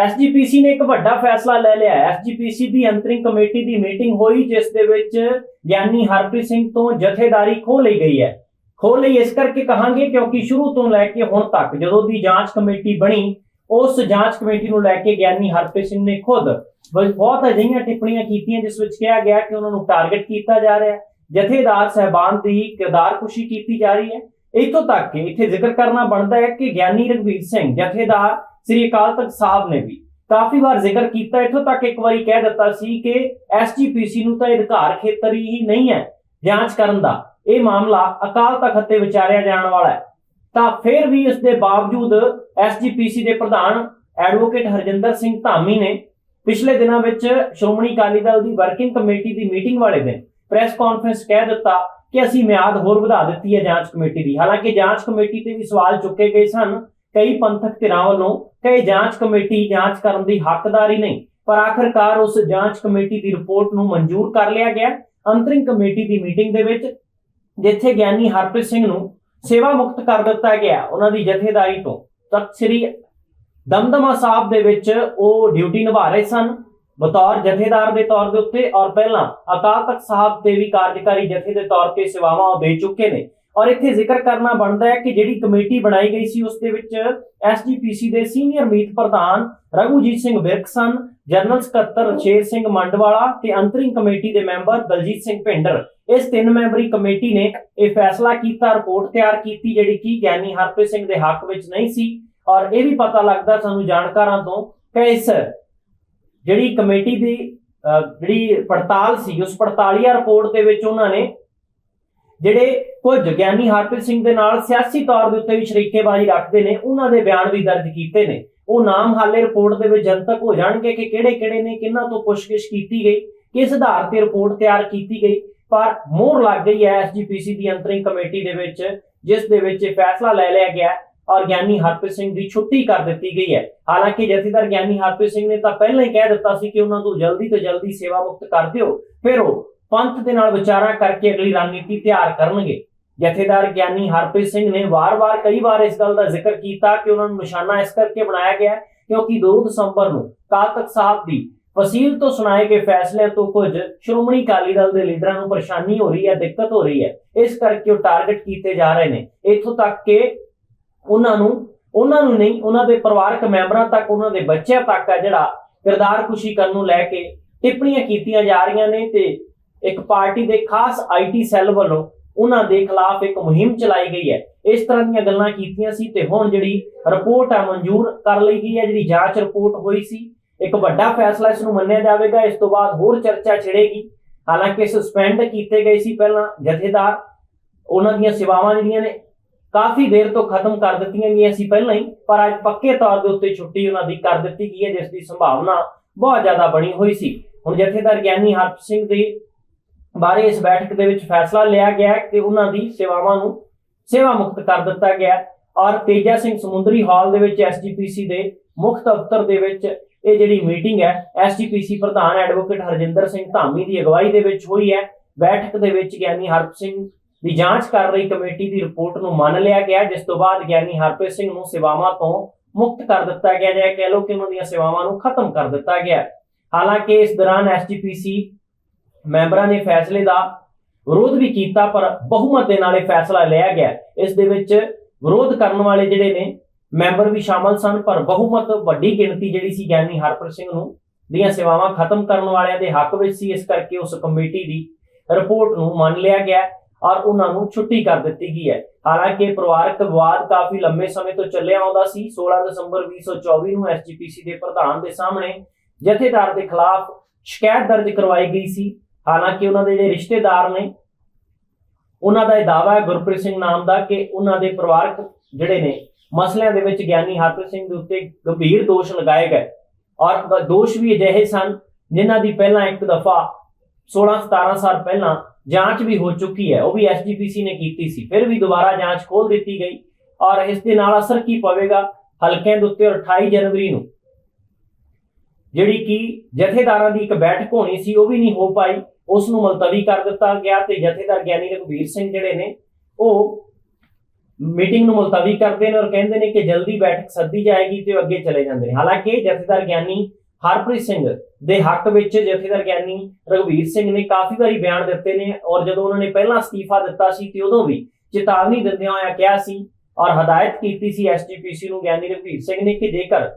SGPC ਨੇ ਇੱਕ ਵੱਡਾ ਫੈਸਲਾ ਲੈ ਲਿਆ ਹੈ। ਐਸਜੀਪੀਸੀ ਦੀ ਅੰਤਰਿੰਗ ਕਮੇਟੀ ਦੀ ਮੀਟਿੰਗ ਹੋਈ, ਜਿਸ ਦੇ ਵਿੱਚ ਗਿਆਨੀ ਹਰਪ੍ਰੀਤ ਸਿੰਘ ਤੋਂ ਜਥੇਦਾਰੀ ਖੋਹ ਲਈ ਗਈ ਹੈ। ਖੋਹ ਲਈ ਇਸ ਕਰਕੇ ਕਹਾਂਗੇ ਕਿਉਂਕਿ ਸ਼ੁਰੂ ਤੋਂ ਲੈ ਕੇ ਹੁਣ ਤੱਕ ਜਦੋਂ ਦੀ ਜਾਂਚ ਕਮੇਟੀ ਬਣੀ, ਉਸ ਜਾਂਚ ਕਮੇਟੀ ਨੂੰ ਲੈ ਕੇ ਗਿਆਨੀ ਹਰਪ੍ਰੀਤ ਸਿੰਘ ਨੇ ਖੁਦ ਬਹੁਤ ਅਜਿਹੀਆਂ ਟਿੱਪਣੀਆਂ ਕੀਤੀਆਂ, ਜਿਸ ਵਿੱਚ ਕਿਹਾ ਗਿਆ ਕਿ ਉਹਨਾਂ ਨੂੰ ਟਾਰਗੇਟ ਕੀਤਾ ਜਾ ਰਿਹਾ ਹੈ। ਜਥੇਦਾਰ ਸਹਿਬਾਨ ਦੀ ਕਿਰਦਾਰਕੁਸ਼ੀ ਕੀਤੀ ਜਾ ਰਹੀ ਹੈ। ਇਤੋਂ ਤੱਕ ਕਿ ਇੱਥੇ ਜ਼ਿਕਰ ਕਰਨਾ ਬਣਦਾ ਹੈ ਕਿ ਗਿਆਨੀ ਰਘਵੀਰ ਸਿੰਘ ਜਥੇਦਾਰ ਸ੍ਰੀ ਅਕਾਲ ਤਖਤ ਸਾਹਿਬ ਨੇ ਵੀ ਕਾਫੀ ਵਾਰ ਜ਼ਿਕਰ ਕੀਤਾ, ਇਥੋਂ ਤੱਕ ਇੱਕ ਵਾਰੀ ਕਹਿ ਦਿੱਤਾ ਸੀ ਕਿ ਐਸਜੀਪੀਸੀ ਨੂੰ ਤਾਂ ਇਹ ਅਧਿਕਾਰ ਖੇਤਰ ਹੀ ਨਹੀਂ ਹੈ ਜਾਂਚ ਕਰਨ ਦਾ। ਇਹ ਮਾਮਲਾ ਅਕਾਲ ਤਖਤ ਤੇ ਵਿਚਾਰਿਆ ਜਾਣ ਵਾਲਾ ਹੈ। ਤਾਂ ਫਿਰ ਵੀ ਇਸ ਦੇ ਬਾਵਜੂਦ ਐਸਜੀਪੀਸੀ ਦੇ ਪ੍ਰਧਾਨ ਐਡਵੋਕੇਟ ਹਰਜਿੰਦਰ ਸਿੰਘ ਧਾਮੀ ਨੇ ਪਿਛਲੇ ਦਿਨਾਂ ਵਿੱਚ ਸ਼੍ਰੋਮਣੀ ਅਕਾਲੀ ਦਲ ਦੀ ਵਰਕਿੰਗ ਕਮੇਟੀ ਦੀ ਮੀਟਿੰਗ ਵਾਲੇ ਦਿਨ ਪ੍ਰੈਸ ਕਾਨਫਰੰਸ ਕਹਿ ਦਿੱਤਾ ਕਿ ਅਸੀਂ ਮਿਆਦ ਹੋਰ ਵਧਾ ਦਿੱਤੀ ਹੈ ਜਾਂਚ ਕਮੇਟੀ ਦੀ। ਹਾਲਾਂਕਿ ਜਾਂਚ ਕਮੇਟੀ ਤੇ ਵੀ ਸਵਾਲ ਚੁੱਕੇ ਗਏ ਸਨ ਕਈ ਪੰਥਕ ਧਿਰਾਂ ਵੱਲੋਂ ਕਿ ਜਾਂਚ ਕਮੇਟੀ ਜਾਂਚ ਕਰਨ ਦੀ ਹੱਕਦਾਰ ਨਹੀਂ, ਪਰ ਆਖਰਕਾਰ ਉਸ ਜਾਂਚ ਕਮੇਟੀ ਦੀ ਰਿਪੋਰਟ ਨੂੰ ਮਨਜ਼ੂਰ ਕਰ ਲਿਆ ਗਿਆ। ਅੰਤਰਿੰਗ ਕਮੇਟੀ ਦੀ ਮੀਟਿੰਗ ਦੇ ਵਿੱਚ ਜਿੱਥੇ ਗਿਆਨੀ ਹਰਪ੍ਰੀਤ ਸਿੰਘ ਨੂੰ ਸੇਵਾ ਮੁਕਤ ਕਰ ਦਿੱਤਾ ਗਿਆ, ਉਹਨਾਂ ਦੀ ਜਥੇਦਾਰੀ ਤੋਂ ਤਖਤ ਸ੍ਰੀ ਦਮਦਮਾ ਸਾਹਿਬ ਦੇ ਵਿੱਚ ਉਹ ਡਿਊਟੀ ਨਿਭਾ ਰਹੇ ਸਨ। ਬਤੌਰ ਜਥੇਦਾਰ ਦੇ ਤੌਰ ਦੇ ਉੱਤੇ ਔਰ ਪਹਿਲਾਂ ਅਕਾਲ ਤਖਤ ਸਾਹਿਬ ਦੇ ਵੀ ਕਾਰਜਕਾਰੀ ਜਥੇ ਦੇ ਤੌਰ ਤੇ ਸੇਵਾਵਾਂ ਉਹ ਦੇ ਚੁੱਕੇ ਨੇ। ਔਰ ਇੱਥੇ ਜ਼ਿਕਰ ਕਰਨਾ ਬਣਦਾ ਹੈ ਕਿ ਜਿਹੜੀ ਕਮੇਟੀ ਬਣਾਈ ਗਈ ਸੀ, ਉਸ ਦੇ ਵਿੱਚ ਐਸਜੀਪੀਸੀ ਦੇ ਸੀਨੀਅਰ ਮੀਤ ਪ੍ਰਧਾਨ ਰਘੂਜੀਤ ਸਿੰਘ ਵਿਰਕ ਸਨ, ਜਨਰਲ ਸਕੱਤਰ ਸ਼ੇਰ ਸਿੰਘ ਮੰਡਵਾਲਾ ਤੇ ਅੰਤਰਿੰਗ ਕਮੇਟੀ ਦੇ ਮੈਂਬਰ ਦਲਜੀਤ ਸਿੰਘ ਭਿੰਡਰ। ਇਸ ਤਿੰਨ ਮੈਂਬਰੀ ਕਮੇਟੀ ਨੇ ਇਹ ਫੈਸਲਾ ਕੀਤਾ, ਰਿਪੋਰਟ ਤਿਆਰ ਕੀਤੀ, ਜਿਹੜੀ ਕਿ ਗਿਆਨੀ ਹਰਪ੍ਰੀਤ ਸਿੰਘ ਦੇ ਹੱਕ ਵਿੱਚ ਨਹੀਂ ਸੀ। ਔਰ ਇਹ ਵੀ ਪਤਾ ਲੱਗਦਾ ਸਾਨੂੰ ਜਾਣਕਾਰਾਂ ਤੋਂ ਕਿ ਇਸ ਜਿਹੜੀ ਕਮੇਟੀ ਦੀ ਜਿਹੜੀ ਪੜਤਾਲ ਸੀ, ਉਸ ਪੜਤਾਲੀਆ ਰਿਪੋਰਟ ਦੇ ਵਿੱਚ ਉਹਨਾਂ ਨੇ ਜਿਹੜੇ ਕੁਝ ਗਿਆਨੀ ਹਰਪ੍ਰੀਤ ਸਿੰਘ ਦੇ ਨਾਲ ਸਿਆਸੀ ਤੌਰ ਦੇ ਉੱਤੇ ਵੀ ਸ਼ਰੀਕੇਬਾਜ਼ੀ ਰੱਖਦੇ ਨੇ, ਉਹਨਾਂ ਦੇ ਬਿਆਨ ਵੀ ਦਰਜ ਕੀਤੇ ਨੇ। ਉਹ ਨਾਮ ਹਾਲੇ ਰਿਪੋਰਟ ਦੇ ਵਿੱਚ ਜਨਤਕ ਹੋ ਜਾਣਗੇ ਕਿ ਕਿਹੜੇ ਕਿਹੜੇ ਨੇ, ਕਿਹਨਾਂ ਤੋਂ ਪੁੱਛਗਿੱਛ ਕੀਤੀ ਗਈ, ਕਿਸ ਆਧਾਰ ਤੇ ਰਿਪੋਰਟ ਤਿਆਰ ਕੀਤੀ ਗਈ। ਪਰ ਮੋਹਰ ਲੱਗ ਗਈ ਹੈ ਐਸਜੀਪੀਸੀ ਦੀ ਅੰਤਰਿੰਗ ਕਮੇਟੀ ਦੇ ਵਿੱਚ, ਜਿਸ ਦੇ ਵਿੱਚ ਇਹ ਫੈਸਲਾ ਲੈ ਲਿਆ ਗਿਆ ਔਰ ਗਿਆਨੀ ਹਰਪ੍ਰੀਤ ਸਿੰਘ ਦੀ ਛੁੱਟੀ ਕਰ ਦਿੱਤੀ ਗਈ ਹੈ। ਹਾਲਾਂਕਿ ਜਥੇਦਾਰ ਗਿਆਨੀ ਹਰਪ੍ਰੀਤ ਸਿੰਘ ਨੇ ਤਾਂ ਪਹਿਲਾਂ ਹੀ ਕਹਿ ਦਿੱਤਾ ਸੀ ਕਿ ਉਹਨਾਂ ਨੂੰ ਜਲਦੀ ਤੋਂ ਜਲਦੀ ਸੇਵਾ ਮੁਕਤ ਕਰ ਦਿਓ, ਫਿਰ ਉਹ ਪੰਥ ਦੇ ਨਾਲ ਵਿਚਾਰਾ ਕਰਕੇ ਅਗਲੀ ਰਣਨੀਤੀ ਤਿਆਰ ਕਰਨਗੇ। ਜਥੇਦਾਰ ਗਿਆਨੀ ਹਰਪ੍ਰੀਤ ਸਿੰਘ ਨੇ ਵਾਰ-ਵਾਰ, ਕਈ ਵਾਰ ਇਸ ਗੱਲ ਦਾ ਜ਼ਿਕਰ ਕੀਤਾ ਕਿ ਉਹਨਾਂ ਨੂੰ ਨਿਸ਼ਾਨਾ ਇਸ ਕਰਕੇ ਬਣਾਇਆ ਗਿਆ ਕਿਉਂਕਿ 2 ਦਸੰਬਰ ਨੂੰ ਅਕਾਲ ਸਾਹਿਬ ਦੀ ਫਸੀਲ ਤੋਂ ਸੁਣਾਏ ਗਏ ਫੈਸਲਿਆਂ ਤੋਂ ਕੁਝ ਸ਼੍ਰੋਮਣੀ ਅਕਾਲੀ ਦਲ ਦੇ ਲੀਡਰਾਂ ਨੂੰ ਪਰੇਸ਼ਾਨੀ ਹੋ ਰਹੀ ਹੈ, ਦਿੱਕਤ ਹੋ ਰਹੀ ਹੈ। ਇਸ ਕਰਕੇ ਉਹ ਟਾਰਗੇਟ ਕੀਤੇ ਜਾ ਰਹੇ ਨੇ। ਇੱਥੋਂ ਤੱਕ ਕਿ ਉਹਨਾਂ ਨੂੰ ਉਹਨਾਂ ਨੂੰ ਨਹੀਂ, ਉਹਨਾਂ ਦੇ ਪਰਿਵਾਰਕ ਮੈਂਬਰਾਂ ਤੱਕ, ਉਹਨਾਂ ਦੇ ਬੱਚਿਆਂ ਤੱਕ ਹੈ ਜਿਹੜਾ ਕਿਰਦਾਰ ਖੁਸ਼ੀ ਕਰਨ ਨੂੰ ਲੈ ਕੇ ਟਿੱਪਣੀਆਂ ਕੀਤੀਆਂ ਜਾ ਰਹੀਆਂ ਨੇ ਤੇ ਇੱਕ ਪਾਰਟੀ ਦੇ ਖਾਸ ਆਈਟੀ ਸੈੱਲ ਵੱਲੋਂ ਉਹਨਾਂ ਦੇ ਖਿਲਾਫ ਇੱਕ ਮੁਹਿੰਮ ਚਲਾਈ ਗਈ ਹੈ। ਇਸ ਤਰ੍ਹਾਂ ਦੀਆਂ ਗੱਲਾਂ ਕੀਤੀਆਂ ਸੀ ਤੇ ਹੁਣ ਜਿਹੜੀ ਰਿਪੋਰਟ ਆ ਮਨਜ਼ੂਰ ਕਰ ਲਈ ਗਈ ਹੈ, ਜਿਹੜੀ ਜਾਂਚ ਰਿਪੋਰਟ ਹੋਈ ਸੀ, ਇੱਕ ਵੱਡਾ ਫੈਸਲਾ ਇਸ ਨੂੰ ਮੰਨਿਆ ਜਾਵੇਗਾ। ਇਸ ਤੋਂ ਬਾਅਦ ਹੋਰ ਚਰਚਾ ਛਿੜੇਗੀ। ਹਾਲਾਂਕਿ ਸਸਪੈਂਡ ਕੀਤੇ ਗਏ ਸੀ ਪਹਿਲਾਂ ਜਥੇਦਾਰ। ਉਹਨਾਂ ਦੀਆਂ ਸੇਵਾਵਾਂ ਜਿਹੜੀਆਂ ਨੇ ਕਾਫੀ ਦੇਰ ਤੋਂ ਖਤਮ ਕਰ ਦਿੱਤੀਆਂ ਗਈਆਂ ਸੀ ਪਹਿਲਾਂ ਹੀ, ਪਰ ਅੱਜ ਪੱਕੇ ਤੌਰ ਦੇ ਉੱਤੇ ਛੁੱਟੀ ਉਹਨਾਂ ਦੀ ਕਰ ਦਿੱਤੀ ਗਈ ਹੈ, ਜਿਸ ਦੀ ਸੰਭਾਵਨਾ ਬਹੁਤ ਜ਼ਿਆਦਾ ਬਣੀ ਹੋਈ ਸੀ। ਹੁਣ ਜਥੇਦਾਰ ਗਿਆਨੀ ਹਰਪ ਸਿੰਘ ਦੇ ਬਾਰੇ ਇਸ ਬੈਠਕ ਦੇ ਵਿੱਚ ਫੈਸਲਾ ਲਿਆ ਗਿਆ ਕਿ ਉਹਨਾਂ ਦੀ ਸੇਵਾਵਾਂ ਨੂੰ ਸੇਵਾ ਮੁਕਤ ਕਰ ਦਿੱਤਾ ਗਿਆ ਹੈ। ਔਰ ਤੇਜਾ ਸਿੰਘ ਸਮੁੰਦਰੀ ਹਾਲ ਦੇ ਵਿੱਚ ਐਸਜੀਪੀਸੀ ਦੇ ਮੁੱਖ ਦਫ਼ਤਰ ਦੇ ਵਿੱਚ ਇਹ ਜਿਹੜੀ ਮੀਟਿੰਗ ਹੈ ਐਸਜੀਪੀਸੀ ਪ੍ਰਧਾਨ ਐਡਵੋਕੇਟ ਹਰਜਿੰਦਰ ਸਿੰਘ ਧਾਮੀ ਦੀ ਅਗਵਾਈ ਦੇ ਵਿੱਚ ਹੋਈ ਹੈ। ਬੈਠਕ ਦੇ ਵਿੱਚ ਗਿਆਨੀ ਹਰਪ ਸਿੰਘ ਦੀ ਜਾਂਚ ਕਰ ਰਹੀ ਕਮੇਟੀ ਦੀ ਰਿਪੋਰਟ ਨੂੰ ਮੰਨ ਲਿਆ ਗਿਆ ਜਿਸ ਤੋਂ ਬਾਅਦ ਗਿਆਨੀ ਹਰਪ੍ਰੀਤ ਸਿੰਘ ਨੂੰ ਸੇਵਾਵਾਂ ਤੋਂ ਮੁਕਤ ਕਰ ਦਿੱਤਾ ਗਿਆ ਜਾਂ ਕਹਿ ਲਓ ਕਿ ਉਹਨਾਂ ਦੀਆਂ ਸੇਵਾਵਾਂ ਨੂੰ ਖਤਮ ਕਰ ਦਿੱਤਾ ਗਿਆ ਹਾਲਾਂਕਿ ਇਸ ਦੌਰਾਨ ਐਸਜੀਪੀਸੀ ਮੈਂਬਰਾਂ ਨੇ ਫੈਸਲੇ ਦਾ ਵਿਰੋਧ ਵੀ ਕੀਤਾ, ਪਰ ਬਹੁਮਤ ਦੇ ਨਾਲ ਇਹ ਫੈਸਲਾ ਲਿਆ ਗਿਆ। ਇਸ ਦੇ ਵਿੱਚ ਵਿਰੋਧ ਕਰਨ ਵਾਲੇ ਜਿਹੜੇ ਨੇ, ਮੈਂਬਰ ਵੀ ਸ਼ਾਮਲ ਸਨ, ਪਰ ਬਹੁਮਤ ਵੱਡੀ ਗਿਣਤੀ ਜਿਹੜੀ ਸੀ ਗਿਆਨੀ ਹਰਪ੍ਰੀਤ ਸਿੰਘ ਨੂੰ, ਦੀਆਂ ਸੇਵਾਵਾਂ ਖਤਮ ਕਰਨ ਵਾਲਿਆਂ ਦੇ ਹੱਕ ਵਿੱਚ ਸੀ। ਇਸ ਕਰਕੇ ਉਸ ਕਮੇਟੀ ਦੀ ਰਿਪੋਰਟ ਨੂੰ ਮੰਨ ਲਿਆ ਗਿਆ ਔਰ ਉਹਨਾਂ ਨੂੰ ਛੁੱਟੀ ਕਰ ਦਿੱਤੀ ਗਈ ਹੈ। ਹਾਲਾਂਕਿ ਪਰਿਵਾਰਕ ਵਿਵਾਦ ਕਾਫੀ ਲੰਮੇ ਸਮੇਂ ਤੋਂ ਚੱਲਿਆ ਆਉਂਦਾ ਸੀ। 16 ਦਸੰਬਰ 2024 ਨੂੰ ਐਸਜੀਪੀਸੀ ਦੇ ਪ੍ਰਧਾਨ ਦੇ ਸਾਹਮਣੇ ਜਥੇਦਾਰ ਦੇ ਖਿਲਾਫ ਸ਼ਿਕਾਇਤ ਦਰਜ ਕਰਵਾਈ ਗਈ ਸੀ। ਹਾਲਾਂਕਿ ਉਹਨਾਂ ਦੇ ਜਿਹੜੇ ਰਿਸ਼ਤੇਦਾਰ ਨੇ, ਉਹਨਾਂ ਦਾ ਇਹ ਦਾਅਵਾ ਹੈ ਗੁਰਪ੍ਰੀਤ ਸਿੰਘ ਨਾਮ ਦਾ ਕਿ ਉਹਨਾਂ ਦੇ ਪਰਿਵਾਰਕ ਜਿਹੜੇ ਨੇ, ਮਸਲਿਆਂ ਦੇ ਵਿੱਚ ਗਿਆਨੀ ਹਰਪ੍ਰੀਤ ਸਿੰਘ ਦੇ ਉੱਤੇ ਗੰਭੀਰ ਦੋਸ਼ ਲਗਾਏ ਗਏ। ਔਰ ਦੋਸ਼ ਵੀ ਅਜਿਹੇ ਸਨ ਜਿਨ੍ਹਾਂ ਦੀ ਪਹਿਲਾਂ ਇੱਕ ਦਫਾ 16 17 ਸਾਲ ਪਹਿਲਾਂ ਜਾਂਚ ਵੀ ਹੋ ਚੁੱਕੀ ਹੈ। ਉਹ ਵੀ ਐਸਜੀਪੀਸੀ ਨੇ ਕੀਤੀ ਸੀ। ਫਿਰ ਵੀ ਦੁਬਾਰਾ ਜਾਂਚ ਖੋਲ ਦਿੱਤੀ ਗਈ ਔਰ ਇਸ ਦੇ ਨਾਲ ਅਸਰ ਕੀ ਪਵੇਗਾ? ਹਲਕਿਆਂ ਦੇ ਉੱਤੇ ਔਰ 28 ਜਨਵਰੀ ਨੂੰ ਜਿਹੜੀ ਕਿ ਜਥੇਦਾਰਾਂ ਦੀ ਇੱਕ ਬੈਠਕ ਹੋਣੀ ਸੀ, ਉਹ ਵੀ ਨਹੀਂ ਹੋ ਪਾਈ। ਉਸ ਨੂੰ ਮੁਲਤਵੀ ਕਰ ਦਿੱਤਾ ਗਿਆ ਤੇ ਜਥੇਦਾਰ ਗਿਆਨੀ ਰਘਵੀਰ ਸਿੰਘ ਜਿਹੜੇ ਨੇ, ਉਹ ਮੀਟਿੰਗ ਨੂੰ ਮੁਲਤਵੀ ਕਰਦੇ ਨੇ ਔਰ ਕਹਿੰਦੇ ਨੇ ਕਿ ਜਲਦੀ ਬੈਠਕ ਸੱਦੀ ਜਾਏਗੀ ਤੇ ਅੱਗੇ ਚਲੇ ਜਾਂਦੇ ਨੇ। ਹਾਲਾਂਕਿ ਜਥੇਦਾਰ ਗਿਆਨੀ ਹਰਪ੍ਰੀਤ ਸਿੰਘ ਦੇ ਹੱਕ ਵਿੱਚ ਜਥੇਦਾਰ ਗਿਆਨੀ ਰਘਵੀਰ ਸਿੰਘ ਨੇ ਕਾਫੀ ਵਾਰੀ ਬਿਆਨ ਦਿੱਤੇ ਨੇ ਔਰ ਜਦੋਂ ਉਹਨਾਂ ਨੇ ਪਹਿਲਾਂ ਅਸਤੀਫਾ ਦਿੱਤਾ ਸੀ ਤੇ ਉਦੋਂ ਵੀ ਚੇਤਾਵਨੀ ਦਿੰਦਿਆਂ ਹੋਇਆ ਕਿਹਾ ਸੀ ਔਰ ਹਦਾਇਤ ਕੀਤੀ ਸੀ ਐਸਜੀਪੀਸੀ ਨੂੰ ਗਿਆਨੀ ਰਘਵੀਰ ਸਿੰਘ ਨੇ ਕਿ ਜੇਕਰ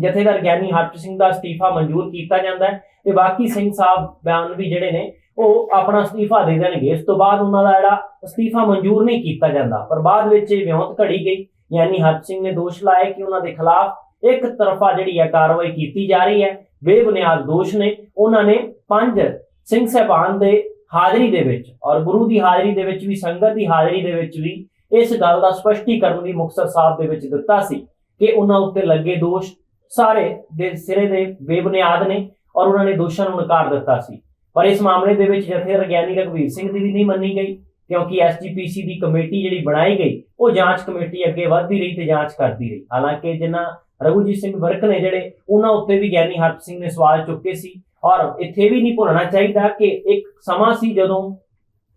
ਜਥੇਦਾਰ ਗਿਆਨੀ ਹਰਪ੍ਰੀਤ ਸਿੰਘ ਦਾ ਅਸਤੀਫਾ ਮਨਜ਼ੂਰ ਕੀਤਾ ਜਾਂਦਾ ਹੈ ਤੇ ਬਾਕੀ ਸਿੰਘ ਸਾਹਿਬ ਬਿਆਨ ਵੀ ਜਿਹੜੇ ਨੇ, ਉਹ ਆਪਣਾ ਅਸਤੀਫਾ ਦੇ ਦੇਣਗੇ। ਇਸ ਤੋਂ ਬਾਅਦ ਉਹਨਾਂ ਦਾ ਜਿਹੜਾ ਅਸਤੀਫਾ ਮਨਜ਼ੂਰ ਨਹੀਂ ਕੀਤਾ ਜਾਂਦਾ, ਪਰ ਬਾਅਦ ਵਿੱਚ ਇਹ ਵਿਉਂਤ ਘੜੀ ਗਈ। ਯਾਨੀ ਹਰਪ ਸਿੰਘ ਨੇ ਦੋਸ਼ ਲਾਇਆ ਕਿ ਉਹਨਾਂ ਦੇ ਖਿਲਾਫ ਇੱਕ ਤਰਫਾ ਜਿਹੜੀ ਹੈ ਕਾਰਵਾਈ ਕੀਤੀ ਜਾ ਰਹੀ ਹੈ। ਬੇਬੁਨਿਆਦ ਦੋਸ਼ ਨੇ, ਉਹਨਾਂ ਨੇ ਪੰਜ ਸਿੰਘ ਸਹਿਬਾਨ ਦੇ ਹਾਜ਼ਰੀ ਦੇ ਵਿੱਚ ਔਰ ਗੁਰੂ ਦੀ ਹਾਜ਼ਰੀ ਦੇ ਵਿੱਚ ਵੀ, ਸੰਗਤ ਦੀ ਹਾਜ਼ਰੀ ਦੇ ਵਿੱਚ ਵੀ ਇਸ ਗੱਲ ਦਾ ਸਪਸ਼ਟੀਕਰਨ ਵੀ ਮੁਕਤਸਰ ਸਾਹਿਬ ਦੇ ਵਿੱਚ ਦਿੱਤਾ ਸੀ ਕਿ ਉਹਨਾਂ ਉੱਤੇ ਲੱਗੇ ਦੋਸ਼ ਸਾਰੇ ਦੇ ਸਿਰੇ ਦੇ ਬੇਬੁਨਿਆਦ ਨੇ ਔਰ ਉਹਨਾਂ ਨੇ ਦੋਸ਼ਾਂ ਨੂੰ ਨਕਾਰ ਦਿੱਤਾ ਸੀ। ਪਰ ਇਸ ਮਾਮਲੇ ਦੇ ਵਿੱਚ ਜਥੇਦਾਰ ਗਿਆਨੀ ਰਘਵੀਰ ਸਿੰਘ ਦੀ ਵੀ ਨਹੀਂ ਮੰਨੀ ਗਈ, ਕਿਉਂਕਿ ਐਸਜੀਪੀਸੀ ਦੀ ਕਮੇਟੀ ਜਿਹੜੀ ਬਣਾਈ ਗਈ, ਉਹ ਜਾਂਚ ਕਮੇਟੀ ਅੱਗੇ ਵਧਦੀ ਰਹੀ ਤੇ ਜਾਂਚ ਕਰਦੀ ਰਹੀ। ਹਾਲਾਂਕਿ ਜਿਨ੍ਹਾਂ ਰਘੂਜੀਤ ਸਿੰਘ ਵਰਕ ਨੇ ਜਿਹੜੇ, ਉਹਨਾਂ ਉੱਤੇ ਵੀ ਗਿਆਨੀ ਹਰਪ ਸਿੰਘ ਨੇ ਸਵਾਲ ਚੁੱਕੇ ਸੀ ਔਰ ਇੱਥੇ ਵੀ ਨਹੀਂ ਭੁੱਲਣਾ ਚਾਹੀਦਾ ਕਿ ਇੱਕ ਸਮਾਂ ਸੀ ਜਦੋਂ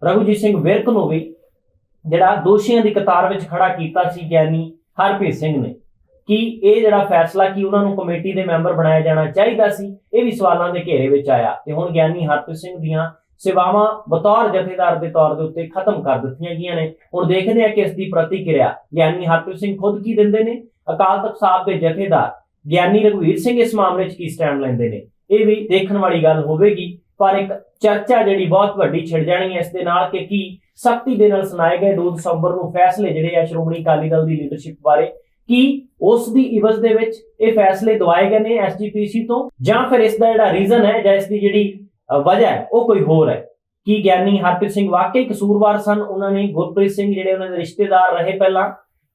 ਰਘੂਜੀਤ ਸਿੰਘ ਵਿਰਕ ਨੂੰ ਵੀ ਜਿਹੜਾ ਦੋਸ਼ੀਆਂ ਦੀ ਕਤਾਰ ਵਿੱਚ ਖੜਾ ਕੀਤਾ ਸੀ ਗਿਆਨੀ ਹਰਪ੍ਰੀਤ ਸਿੰਘ ਨੇ। ਕਿ ਇਹ ਜਿਹੜਾ ਫੈਸਲਾ ਕੀ ਉਹਨਾਂ ਨੂੰ ਕਮੇਟੀ ਦੇ ਮੈਂਬਰ ਬਣਾਇਆ ਜਾਣਾ ਚਾਹੀਦਾ ਸੀ, ਇਹ ਵੀ ਸਵਾਲਾਂ ਦੇ ਘੇਰੇ ਵਿੱਚ ਆਇਆ ਤੇ ਹੁਣ ਗਿਆਨੀ ਹਰਪ੍ਰੀਤ ਸਿੰਘ ਦੀਆਂ ਸੇਵਾਵਾਂ ਬਤੌਰ ਜਥੇਦਾਰ ਦੇ ਤੌਰ ਦੇ ਉੱਤੇ ਖਤਮ ਕਰ ਦਿੱਤੀਆਂ ਗਈਆਂ ਨੇ। ਹੁਣ ਦੇਖਦੇ ਆ ਕਿ ਇਸ ਦੀ ਪ੍ਰਤੀਕਿਰਿਆ ਗਿਆਨੀ ਹਰਪ੍ਰੀਤ ਸਿੰਘ ਖੁਦ ਕੀ ਦਿੰਦੇ ਨੇ। ਅਕਾਲ ਤਖਤ ਸਾਹਿਬ ਦੇ ਜਥੇਦਾਰ ਗਿਆਨੀ ਰਘਵੀਰ ਸਿੰਘ ਇਸ ਮਾਮਲੇ 'ਚ ਕੀ ਸਟੈਂਡ ਲੈਂਦੇ ਨੇ। ਇਹ ਵੀ ਦੇਖਣ ਵਾਲੀ ਗੱਲ ਹੋਵੇਗੀ, ਪਰ ਇੱਕ ਚਰਚਾ ਜਿਹੜੀ ਬਹੁਤ ਵੱਡੀ ਛਿੜ ਜਾਣੀ ਹੈ ਇਸ ਦੇ ਨਾਲ ਕਿ ਕੀ ਸਖਤੀ ਦੇ ਨਾਲ ਸੁਣਾਏ ਗਏ 2 ਦਸੰਬਰ ਨੂੰ ਫੈਸਲੇ ਜਿਹੜੇ ਆ ਸ਼੍ਰੋਮਣੀ ਅਕਾਲੀ ਦਲ ਦੀ ਲੀਡਰਸ਼ਿਪ ਬਾਰੇ ਕੀ ਉਸ ਦੀ ਇਵਜ਼ ਦੇ ਵਿੱਚ ਇਹ ਫੈਸਲੇ ਦਵਾਏ ਗਏ ਨੇ ਐਸਜੀਪੀਸੀ ਤੋਂ, ਜਾਂ ਫਿਰ ਇਸ ਦਾ ਜਿਹੜਾ ਰੀਜ਼ਨ ਹੈ, ਜਾਂ ਇਸ ਦੀ ਜਿਹੜੀ ਵਜ੍ਹਾ ਹੈ, ਉਹ ਕੋਈ ਹੋਰ ਹੈ। ਕੀ ਗਿਆਨੀ ਹਰਪ੍ਰੀਤ ਸਿੰਘ ਵਾਕਈ ਕਸੂਰਵਾਰ ਸਨ? ਉਹਨਾਂ ਨੇ ਗੁਰਪ੍ਰੀਤ ਸਿੰਘ ਜਿਹੜੇ ਉਹਨਾਂ ਦੇ ਰਿਸ਼ਤੇਦਾਰ ਰਹੇ ਪਹਿਲਾਂ,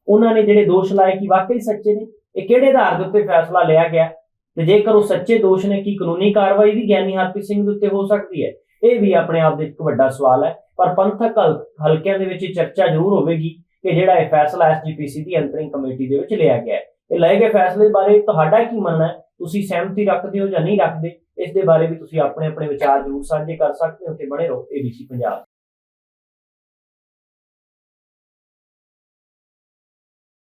ਉਹਨਾਂ ਨੇ ਜਿਹੜੇ ਦੋਸ਼ ਲਾਏ ਕਿ ਵਾਕਈ ਸੱਚੇ ਨੇ? ਇਹ ਕਿਹੜੇ ਆਧਾਰ ਦੇ ਉੱਤੇ ਫੈਸਲਾ ਲਿਆ ਗਿਆ? ਤੇ ਜੇਕਰ ਉਹ ਸੱਚੇ ਦੋਸ਼ ਨੇ, ਕੀ ਕਾਨੂੰਨੀ ਕਾਰਵਾਈ ਵੀ ਗਿਆਨੀ ਹਰਪ੍ਰੀਤ ਸਿੰਘ ਦੇ ਉੱਤੇ ਹੋ ਸਕਦੀ ਹੈ? ਇਹ ਵੀ ਆਪਣੇ ਆਪ ਦੇ ਇੱਕ ਵੱਡਾ ਸਵਾਲ ਹੈ, ਪਰ ਪੰਥਕ ਹਲ- ਹਲਕਿਆਂ ਦੇ ਵਿੱਚ ਇਹ ਚਰਚਾ ਜ਼ਰੂਰ ਹੋਵੇਗੀ। ਕਿ ਜਿਹੜਾ ਇਹ ਫੈਸਲਾ ਐਸਜੀਪੀਸੀ ਦੀ ਅੰਤਰਿੰਗ ਕਮੇਟੀ ਦੇ ਵਿੱਚ ਲਿਆ ਗਿਆ ਹੈ। ਇਹ ਲਏ ਗਏ ਫੈਸਲੇ ਬਾਰੇ ਤੁਹਾਡਾ ਕੀ ਮੰਨਣਾ ਹੈ? ਤੁਸੀਂ ਸਹਿਮਤੀ ਰੱਖਦੇ ਹੋ ਜਾਂ ਨਹੀਂ ਰੱਖਦੇ? ਇਸ ਦੇ ਬਾਰੇ ਵੀ ਤੁਸੀਂ ਆਪਣੇ ਆਪਣੇ ਵਿਚਾਰ ਜ਼ਰੂਰ ਸਾਂਝੇ ਕਰ ਸਕਦੇ ਹੋ ਤੇ ਬਣੇ ਰਹੋ ਏਬੀਸੀ ਪੰਜਾਬ।